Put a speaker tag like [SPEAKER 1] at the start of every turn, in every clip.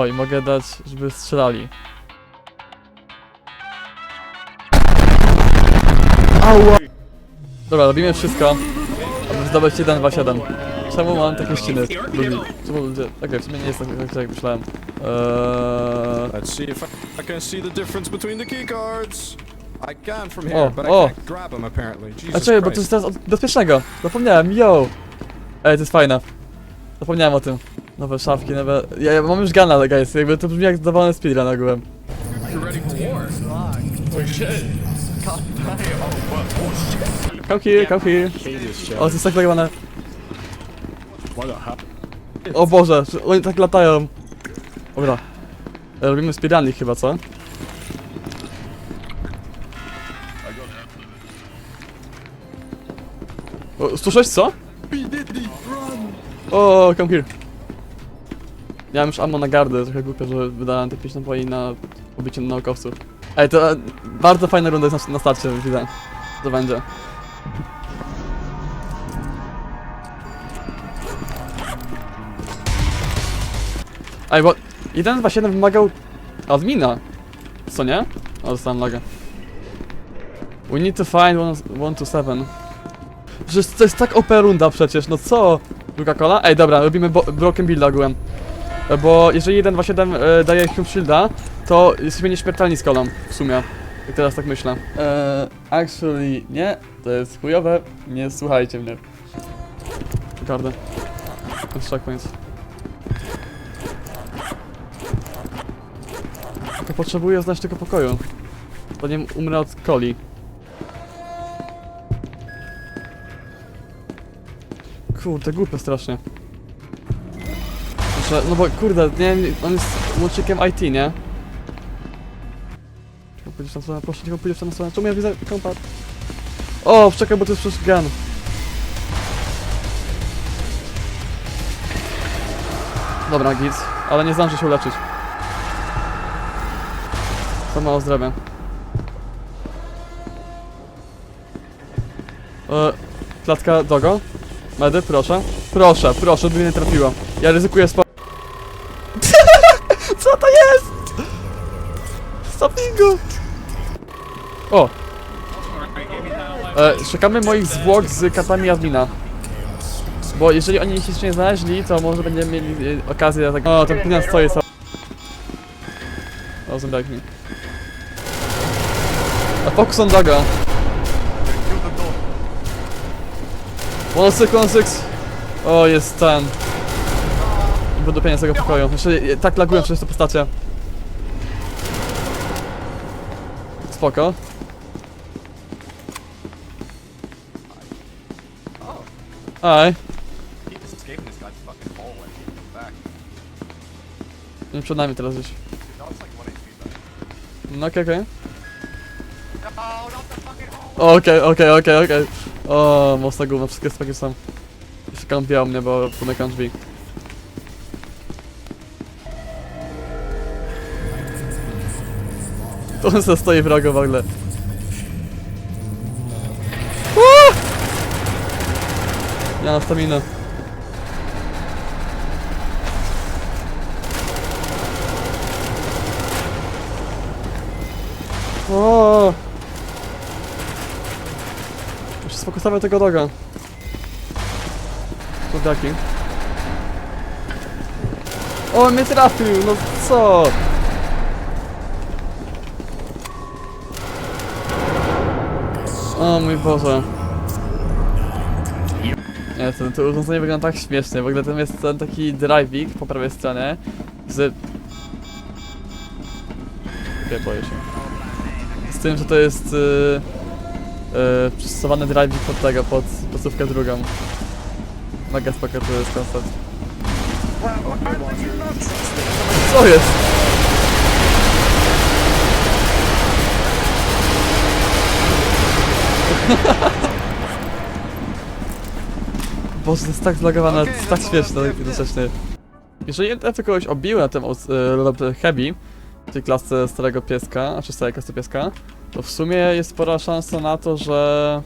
[SPEAKER 1] O, i mogę dać, żeby strzelali. Ała! Dobra, robimy wszystko, aby zdobyć 1, 2, 7. Czemu mam takie ściny? Ludzi? Czemu ludzie... Okej, w sumie nie jest tak, tak jak myślałem. Eee...
[SPEAKER 2] Let's see if I, I can see the difference between the key cards. I can from here, but I
[SPEAKER 1] oh.
[SPEAKER 2] can't grab them apparently. Jesus
[SPEAKER 1] A czekaj, bo to jest teraz od bezpiecznego. Zapomniałem, yo! Ej, to jest fajne. Zapomniałem o tym. Nowe szafki, nowe... Ja, ja mam już gana, guys, jakby to brzmi jak dawany speedrun ogółem. Come here, come here. O, to jest tak zagrane. O Boże, że oni tak latają. Dobra. E, Robimy speedrunning chyba, co? O, 106 co? O, come here. Miałem już ammo na gardę, trochę głupio, że wydałem te 5 naboi na pobicie naukowców. Ej, to e, bardzo fajna runda jest na, na starcie, widzę. To będzie. Ej, bo 1.2.7 wymagał admina. Co nie? O, dostałem laga. We need to find 1 to 7. Że to jest tak OP runda przecież, no co? Kola? Ej, dobra, robimy broken build ogółem. Bo jeżeli 1.2.7 e, daje Hume Shielda, to jesteśmy nieśmiertelni z kolą, w sumie. Jak teraz tak myślę. Eee, actually, nie, to jest chujowe, nie słuchajcie mnie. Gardę. Checkpoints. Tylko potrzebuję znać tego pokoju. Zanim umrę od coli. Kurde, głupio strasznie. No bo kurde, nie wiem, on jest łącznikiem IT, nie? Czekaj, pójdziesz tam stronę, proszę, tylko pójdziesz tam stronę. Czemu ja widzę kompat? O, czekaj, bo to jest przecież gun. Dobra, git, ale nie zdążę się uleczyć. To mało zdrowia. E, klatka Dogo? Medy, proszę. Proszę, proszę, by mnie nie trafiło. Ja ryzykuję spo... szukamy moich zwłok z katami admina. Bo jeżeli oni ich jeszcze nie znaleźli, to może będziemy mieli e, okazję tak... O, ten pieniądz stoi sam. O, zombiak mi. A focus on Dogo. One six, one six. O, jest ten. Wydupienie z tego pokoju. Jeszcze e, tak lagują przez te postacie. Spoko. Aj.
[SPEAKER 3] Keep escaping this guy's fucking hallway. Back.
[SPEAKER 1] Nie przed nami teraz gdzieś.
[SPEAKER 3] No, it's like 1 HP back.
[SPEAKER 1] No okej, okej.
[SPEAKER 3] No.
[SPEAKER 1] Okej, okej, okej, okej. O, mocna gówno, wszystkie spaki są. Jeszcze kąpiał mnie, bo pomykam drzwi. Tu on sobie stoi wrogo w ogóle. Ja mam staminę. O! Muszę sfokusować tego doga. Kurdaki. O, mnie trafił, no co? O mój Boże. To, to urządzenie wygląda tak śmiesznie. W ogóle tam jest ten taki driving po prawej stronie z... Nie boję się. Z tym, że to jest... Yy yy, przystosowany driving pod tego, pod placówkę drugą. Mega spoko to jest koncept. Co jest? Boże, to jest tak zlagowane, to jest tak śmieszne jednocześnie. Jeżeli to kogoś obiłem na tym yy, heavy, w tej klasce starego pieska, a czy starej klasy pieska, to w sumie jest spora szansa na to, że...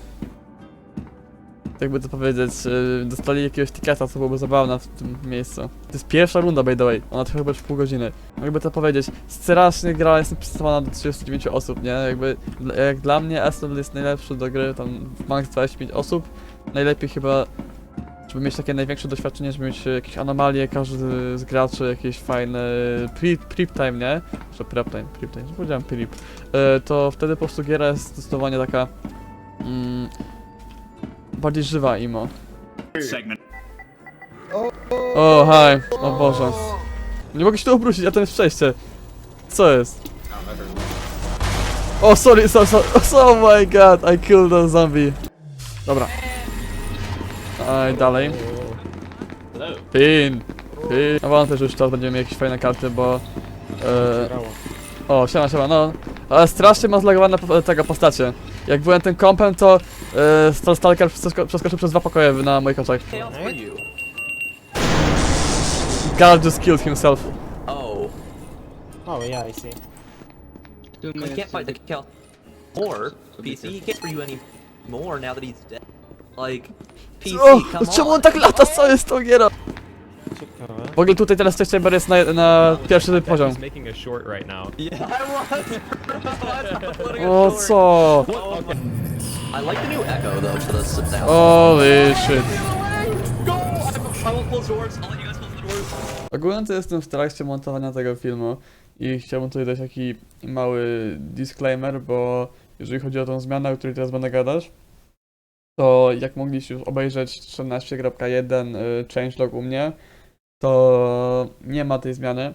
[SPEAKER 1] jakby to powiedzieć, yy, dostali jakiegoś tiketa, co byłoby zabawne w tym miejscu. To jest pierwsza runda, by the way, ona trwa chyba już pół godziny. Jakby to powiedzieć, strasznie gra jest napisywana do 39 osób, nie? Jakby, jak dla mnie Aston jest najlepszy do gry, tam max 25 osób. Najlepiej chyba, żeby mieć takie największe doświadczenie, żeby mieć e, jakieś anomalie, każdy z graczy, jakieś fajne pre, prep time, nie? Że prep time, prep time, że powiedziałem prep. E, to wtedy po prostu giera jest zdecydowanie taka mm, bardziej żywa imo.
[SPEAKER 4] segment.
[SPEAKER 1] O, hi, o Boże. Nie mogę się tu obrócić, a to jest przejście. Co jest? O, sorry, sorry, sorry. Oh my god, I killed a zombie. Dobra. Aj, dalej. Pin. Pin. No wam też już teraz będziemy mieli jakieś fajne karty, bo... E, o, siema, siema, no. Ale strasznie ma zlagowane tego postacie. Jak byłem tym kompem, to e, Stalker przesko- przeskoczył przez dwa pokoje na moich oczach. God just killed himself.
[SPEAKER 5] Oh.
[SPEAKER 6] Oh yeah, I see.
[SPEAKER 5] You can't fight the chaos. Or PC, he can't for you any more now that he's dead. Like PC,
[SPEAKER 1] O,
[SPEAKER 5] come
[SPEAKER 1] czemu
[SPEAKER 5] on.
[SPEAKER 1] on tak lata? Co jest tą gierą?
[SPEAKER 6] Ciekawe.
[SPEAKER 1] W ogóle tutaj teraz Tech Chamber jest na, na pierwszy poziom.
[SPEAKER 7] He's making a short right now.
[SPEAKER 1] O co?
[SPEAKER 5] Oh I like the new echo though for this sound.
[SPEAKER 1] Holy shit.
[SPEAKER 5] Go! I won't close doors. I'll let you guys close the doors.
[SPEAKER 1] Ogólnie to jestem w trakcie montowania tego filmu i chciałbym tutaj dać taki mały disclaimer, bo jeżeli chodzi o tą zmianę, o której teraz będę gadać, to jak mogliście już obejrzeć 14.1 y, changelog u mnie, to nie ma tej zmiany,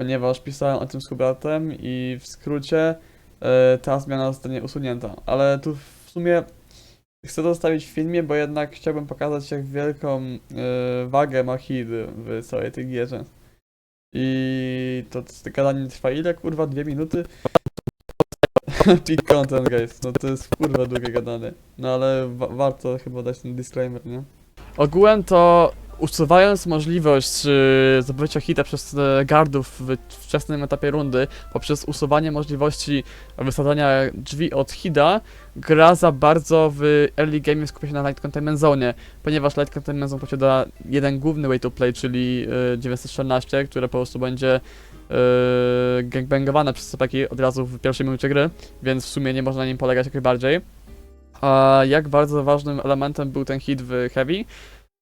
[SPEAKER 1] ponieważ pisałem o tym z Hubertem i w skrócie y, ta zmiana zostanie usunięta. Ale tu w sumie chcę to zostawić w filmie, bo jednak chciałbym pokazać jak wielką y, wagę ma HID w całej tej gierze. I to, gadanie trwa ile? Kurwa, dwie minuty? Peak content, guys. No to jest kurwa długie gadanie. No ale wa warto chyba dać ten disclaimer, nie? Ogółem to usuwając możliwość yy, zdobycia hita przez e, guardów w wczesnym etapie rundy poprzez usuwanie możliwości wysadzania drzwi od hida, gra za bardzo w early game skupia się na light containment zone, ponieważ light containment zone posiada jeden główny way to play, czyli yy, 914, które po prostu będzie yy, gangbangowane przez sepeki od razu w pierwszej minucie gry, więc w sumie nie można na nim polegać jak najbardziej. A jak bardzo ważnym elementem był ten hit w Heavy?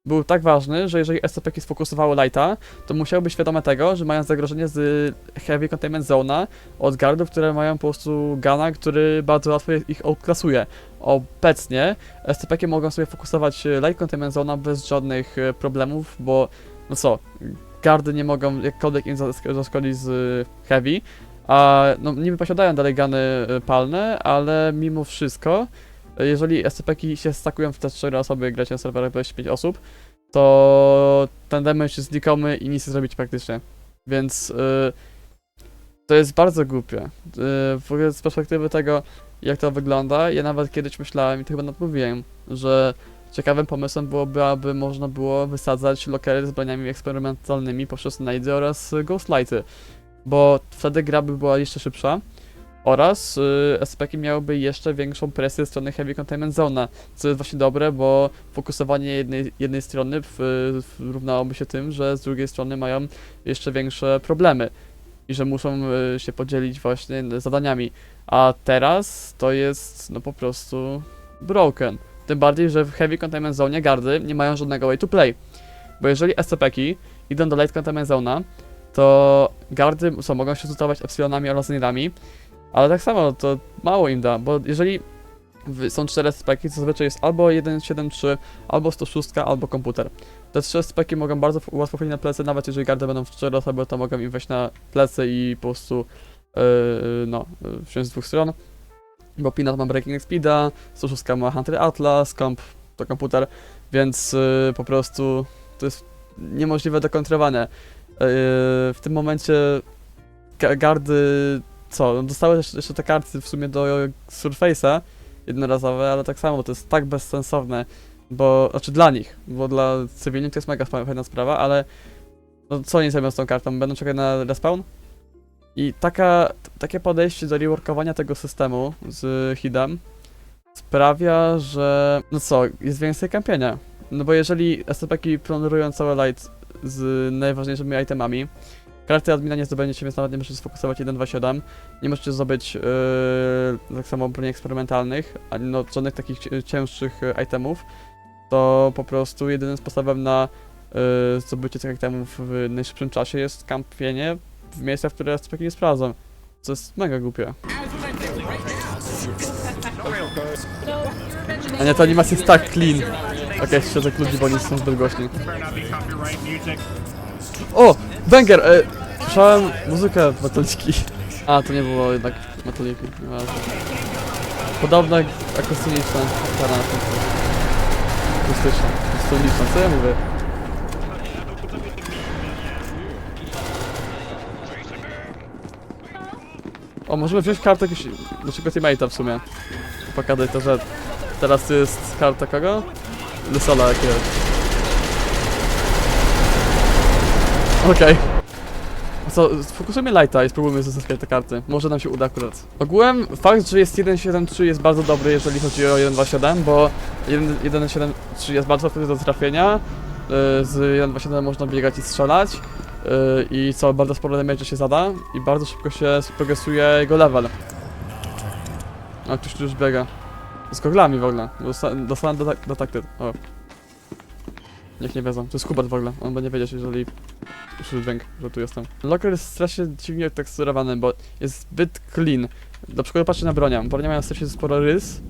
[SPEAKER 1] Był tak ważny, że jeżeli SCP sfokusowały Lighta, to musiały być świadome tego, że mają zagrożenie z Heavy Containment Zona od guardów, które mają po prostu gana, który bardzo łatwo ich outclassuje. Obecnie SCP mogą sobie fokusować Light Containment Zona bez żadnych e, problemów, bo no co, gardy nie mogą jakkolwiek im zaszkodzić z Heavy, a no niby posiadają dalej gany e, palne, ale mimo wszystko, jeżeli SCP się stakują w te 4 osoby, gracie na serwerach 25 osób, to ten damage jest znikomy i nic nie zrobić praktycznie. Więc e, to jest bardzo głupie. E, w ogóle z perspektywy tego, jak to wygląda, ja nawet kiedyś myślałem i to chyba nawet mówiłem, że ciekawym pomysłem byłoby, aby można było wysadzać lokery z broniami eksperymentalnymi poprzez najdy oraz ghostlighty, bo wtedy gra by była jeszcze szybsza oraz y, SPK miałyby jeszcze większą presję strony Heavy Containment Zone, co jest właśnie dobre, bo fokusowanie jednej, jednej strony w, w, równałoby się tym, że z drugiej strony mają jeszcze większe problemy i że muszą y, się podzielić właśnie zadaniami, a teraz to jest no po prostu broken. Tym bardziej, że w Heavy Containment Zone gardy nie mają żadnego way to play. Bo jeżeli SCP-ki idą do Light Containment Zona, to gardy co, mogą się rzutować epsilonami oraz nidami, ale tak samo to mało im da, bo jeżeli są cztery SCP-ki, to zazwyczaj jest albo 173, albo 106, albo komputer. Te trzy SCP-ki mogą bardzo łatwo wchodzić na plecy, nawet jeżeli gardy będą w cztery osoby, to mogą im wejść na plecy i po prostu yy, no, yy, wziąć z dwóch stron. Bo Peanut ma Breaking Speeda, 106 ma Hunter Atlas, Comp to komputer, więc yy, po prostu to jest niemożliwe do kontrowania. Yy, w tym momencie ga- gardy, co, no dostały jeszcze, te karty w sumie do Surface'a jednorazowe, ale tak samo to jest tak bezsensowne, bo, znaczy dla nich, bo dla cywilnych to jest mega fa- fajna sprawa, ale no co oni zrobią z tą kartą? Będą czekać na respawn? I taka, takie podejście do reworkowania tego systemu z HIDem sprawia, że no co, jest więcej kampienia. No bo jeżeli SCP-ki planują całe light z najważniejszymi itemami, karty admina nie zdobędziecie, więc nawet nie możecie sfokusować 1.2.7, nie możecie zdobyć yy, tak samo broni eksperymentalnych, ani no żadnych takich cięższych yy, itemów, to po prostu jedynym sposobem na yy, zdobycie tych itemów w najszybszym czasie jest kampienie w miejscach, w które SCP-ki nie sprawdzą. Co jest mega głupie. A nie, ta animacja jest tak clean. Okej, okay, środek ludzi, bo oni są zbyt głośni. O! Banger! E, słyszałem muzykę metaliki. A, to nie było jednak metaliki. Podobna akustyczna tym. Akustyczna, akustyczna, co ja mówię? O, możemy wziąć kartę jakiegoś naszego teammate'a w sumie. Pokazać to, że teraz jest karta kogo? Lysola jakiegoś. Okej. A Co, sfokusujmy Lighta i spróbujmy zyskać te karty. Może nam się uda akurat. Ogółem fakt, że jest 1.7.3 jest bardzo dobry, jeżeli chodzi o 1.2.7, bo 1 1.7.3 jest bardzo trudny do trafienia. Yy, Z 1.2.7 można biegać i strzelać. Yy, I co, bardzo sporo damage się zada i bardzo szybko się progresuje jego level. A ktoś tu już biega. Z goglami w ogóle. Dosta- Dostałem do, do takty. O. Niech nie wiedzą. To jest Hubert w ogóle. On będzie wiedzieć, jeżeli usłyszy dźwięk, że tu jestem. Locker jest strasznie dziwnie teksturowany, bo jest zbyt clean. Na przykład patrzcie na bronię. Bronia mają strasznie sporo rys.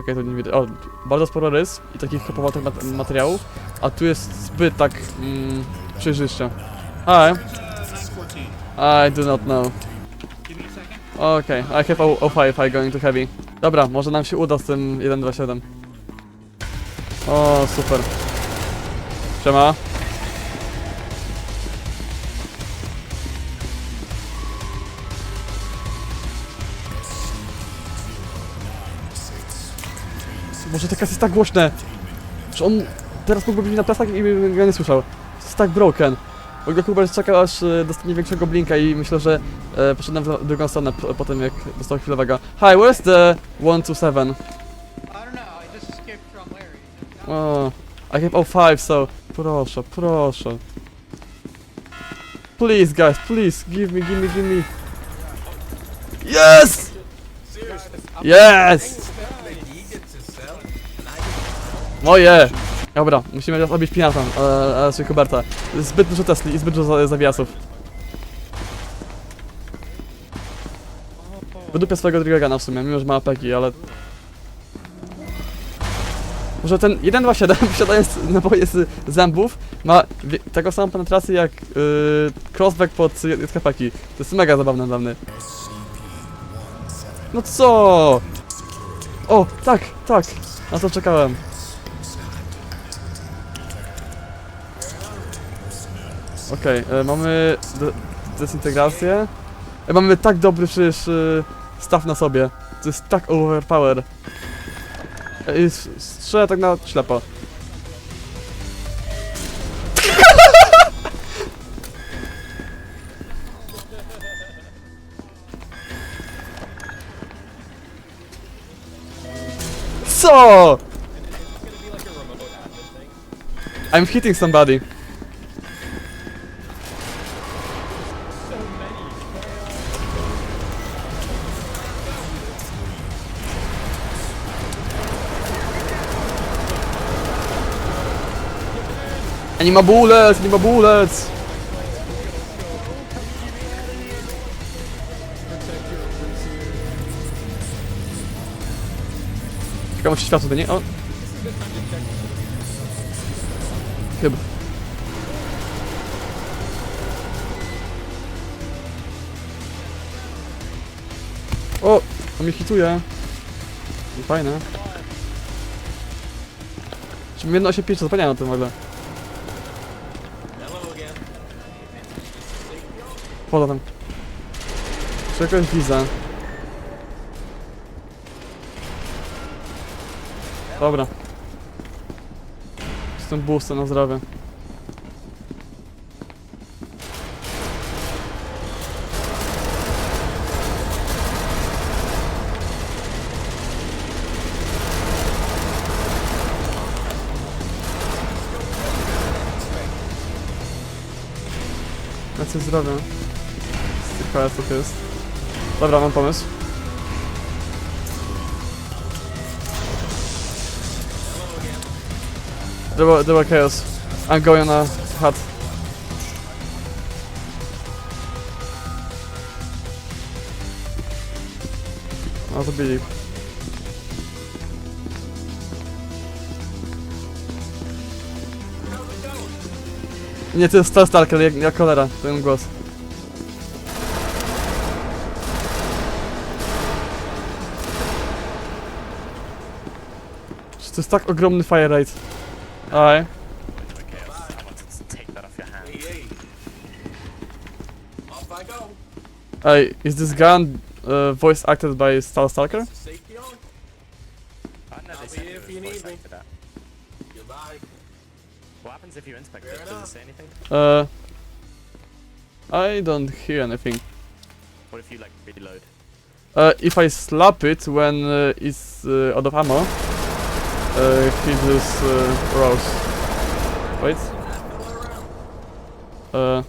[SPEAKER 1] Okej, to nie widać. O, bardzo sporo rys i takich kopowatych mat materiałów. A tu jest zbyt tak mm, przejrzyście. Hi. I do not know. Okay, I have O- O5 I going to heavy. Dobra, może nam się uda z tym 127. O, super. Siema. Może te kasy jest tak głośne, że on teraz mógłby być na plecach i bym go nie słyszał. To jest tak broken. W ogóle Hubert czekał aż e, dostanie większego blinka i myślę, że e, poszedłem w drugą stronę po, po tym jak dostał chwilowego. Hi, where's the 127?
[SPEAKER 3] I don't know. I just escaped from Larry.
[SPEAKER 1] O, I have 05, so... Proszę, proszę. Please, guys, please, give me, give me, give me. Yes! Yes! Moje! Dobra, musimy teraz robić pinata, e, e, Huberta. Zbyt dużo Tesli i zbyt dużo za- zawiasów. Wydupię swojego Drigana w sumie, mimo że ma apeki, ale... Może ten 1.2.7 posiadając naboje z zębów ma taką samą penetrację jak yy, crossback pod JKP-ki. To jest mega zabawne dla mnie. No co? O, tak, tak. Na to czekałem. Okej, e, mamy de dezintegrację. E, mamy tak dobry przecież y, staw na sobie. To jest tak overpower. E, s- strzelę tak na ślepo. Co? I'm hitting somebody. Nie ma bullets, nie ma bullets! Ciekawe czy światło to nie... O! Chyba. O! On mnie hituje. Fajne. Czy jedno 85 zapomniałem o tym w ogóle. Potem. Czegoś widzę. Dobra. Z tym boostem na zdrowie. Lecę zdrowia. Z tych KS-ów jest. Dobra, mam pomysł. There were, chaos. I'm going on a hut. No to Billy. Nie, to jest Star Stalker, jak, jak cholera, ten głos. To jest tak ogromny fire rate. Aj. Ej, is this gun uh, voice acted by Star Stalker? Uh, I don't hear anything.
[SPEAKER 4] What if you like reload?
[SPEAKER 1] Uh, if I slap it when uh, it's uh, out of ammo, uh, he just uh, rolls. Wait. Uh.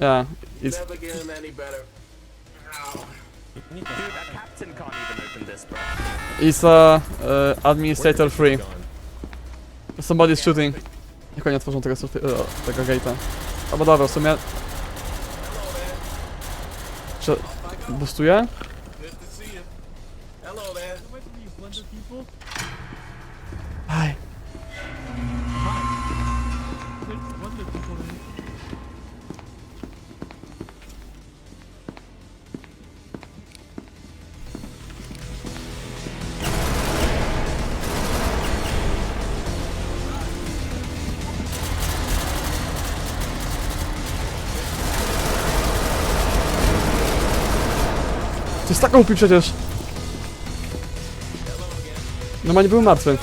[SPEAKER 1] Yeah, it's
[SPEAKER 7] Never getting any better.
[SPEAKER 4] Dude, a captain can't even open this, bro.
[SPEAKER 1] it's uh, uh, administrator free. Somebody's shooting. Niech oni otworzą tego, e, tego gate'a. Albo dobra, w sumie... Czy... Boostuje? Aj. To jest tak głupi przecież. Normalnie był martwy.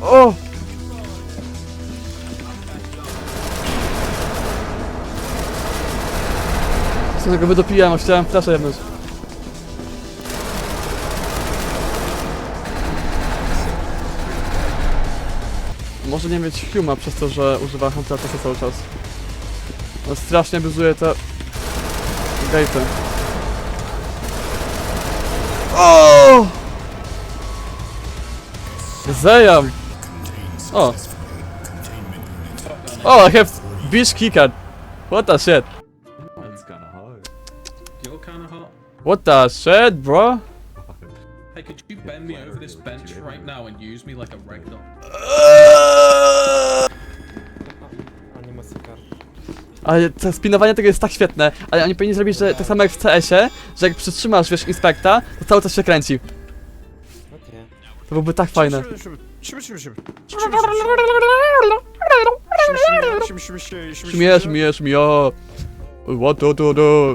[SPEAKER 1] O! Co tego wydopiłem, a chciałem flaszę jednąć. Może nie mieć huma przez to, że używa Hunterasa cały czas. No strasznie abuzuje te... Gate'y. O! Oh! Zajam! O! Oh. oh, I have beach keycard. What the shit?
[SPEAKER 8] You're kind of hot.
[SPEAKER 1] What the shit, bro?
[SPEAKER 8] Hey, could you bend me over this bench right now and use me like a ragdoll?
[SPEAKER 6] Uh,
[SPEAKER 1] Ale to spinowanie tego jest tak świetne, ale oni powinni zrobić, że tak samo jak w CS-ie, że jak przytrzymasz, wiesz, inspekta, to cały czas się kręci.
[SPEAKER 6] Okej.
[SPEAKER 1] To byłoby tak fajne. Śmiesz, śmiesz, śmio. What to do do?